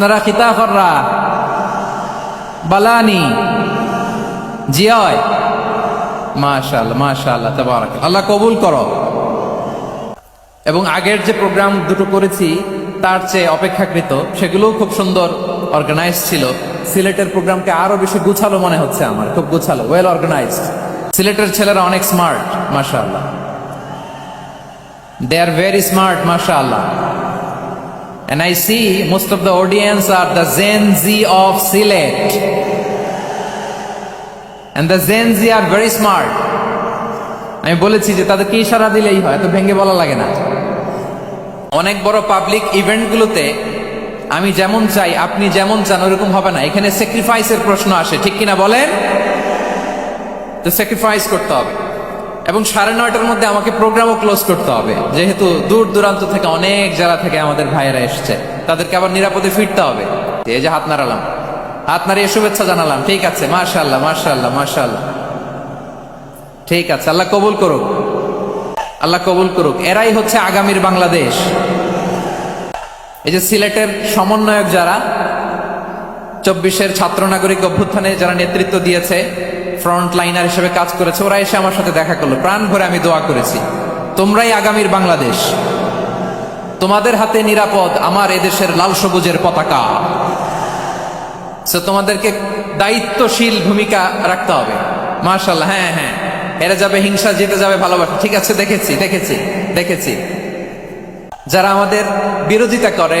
আপনারা খিতাফররা। বালানি। জিয়য়। মাশাআল্লাহ তাবারাক আল্লাহ কবুল করো। এবং আগের যে প্রোগ্রাম দুটো করেছি, তার চেয়ে অপেক্ষাকৃত, সেগুলোও খুব সুন্দর অর্গানাইজ ছিল। সিলেটের প্রোগ্রামকে আরও বেশি গুছালো মনে হচ্ছে আমার, খুব গুছালো ওয়েল অর্গানাইজড সিলেটের ছেলেরা অনেক স্মার্ট মাশাআল্লাহ। দে আর ভেরি স্মার্ট মাশাআল্লাহ। And I see most of the audience are the Gen Z of Silet. And the Gen Z are very smart. আমি বলেছি যে তাদেরকে ইশারা দিলেই হয়, এত ভেঙে বলা লাগে না অনেক বড় পাবলিক ইভেন্টগুলোতে আমি যেমন চাই, আপনি যেমন চান, ওরকম হবে না এখানে স্যাক্রিফাইসের প্রশ্ন আসে, ঠিক কিনা বলেন তো স্যাক্রিফাইস করতে হবে এবং সাড়ে নয়টার মধ্যে আমাকে প্রোগ্রামও ক্লোজ করতে হবে। যেহেতু দূর দূরান্ত থেকে অনেক জেলা থেকে আমাদের ভাইয়েরা এসছে। তাদেরকে আবার নিরাপদে ফিরতে হবে। এই যে হাত নাড়ালাম। হাত নাড়িয়ে শুভেচ্ছা জানালাম। ঠিক আছে মার্শাল্লাহ মার্শাল্লাহ মার্শাল্লাহ ঠিক আছে, আল্লাহ কবুল করুক। আল্লাহ কবুল করুক। এরাই হচ্ছে আগামীর বাংলাদেশ। এই যে সিলেটের সমন্বয়ক যারা চব্বিশের ছাত্র নাগরিক অভ্যুত্থানে যারা নেতৃত্ব দিয়েছে ফ্রন্ট লাইনার হিসেবে কাজ করেছে, ওরা এসে আমার সাথে দেখা করল। প্রাণ ভরে আমি দোয়া করেছি। তোমরাই আগামীর বাংলাদেশ। তোমাদের হাতে নিরাপদ আমার এদেশের লাল সবুজের পতাকা। তোমাদেরকে দায়িত্বশীল ভূমিকা রাখতে হবে। মার্শাল হ্যাঁ হ্যাঁ। এরা যাবে, হিংসা, জিতে যাবে, ভালোবাসা। ঠিক আছে, দেখেছি দেখেছি দেখেছি। যারা আমাদের বিরোধিতা করে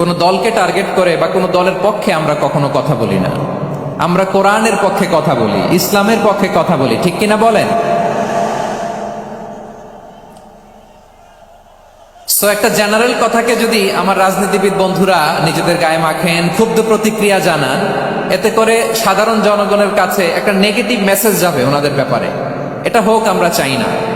কোনো দলকে টার্গেট করে বা কোনো দলের পক্ষে আমরা কখনো কথা বলি না। আমরা কোরআনের পক্ষে কথা বলি, ইসলামের পক্ষে কথা বলি, ঠিক কিনা বলেন? সো একটা জেনারেল কথাকে যদি আমার রাজনীতিবিদ বন্ধুরা নিজেদের গায়ে মাখেন, ক্ষুব্ধ প্রতিক্রিয়া জানান, এতে করে সাধারণ জনগণের কাছে একটা নেগেটিভ মেসেজ যাবে ওনাদের ব্যাপারে। এটা হোক, আমরা চাই না।